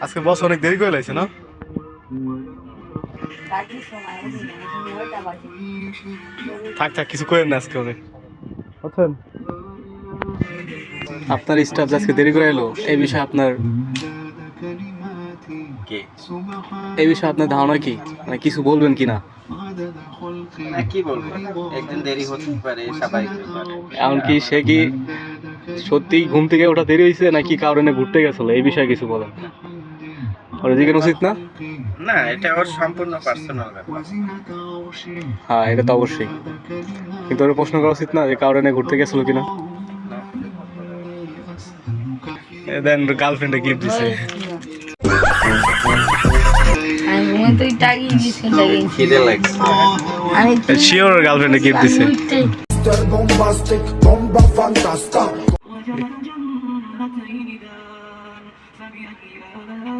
আজকে বস অনেক দেরি করে লাগছে না। থাক থাক কিছু করেন না আজকে অনেক। বুঝছেন আপনার স্টাফ আজকে দেরি করে এলো এই বিষয়ে আপনার কি? এই বিষয়ে আপনার ধারণা কি? মানে কিছু বলবেন কি না না কি বলব? একদিন দেরি হতে পারে স্বাভাবিক এমনকি সে কি সত্যি ঘুম থেকে ওঠা দেরি হয়েছে নাকি কারণে ঘুরতে গেছিল? এই বিষয়ে কিছু বলেন। ওর উচিত না? না এটা ওর সম্পূর্ণ পার্সোনাল ব্যাপার। হ্যাঁ এটা তো অবশ্যই। কিন্তু ওর প্রশ্ন করা উচিত না যে কারণে ঘুরতে গেছিল কিনা? দেন গার্লফ্রেন্ডে গিফট দিছে। আমি শিওর গার্লফ্রেন্ডে গিফট দিছে। النعمتين دان. فبأي آلاء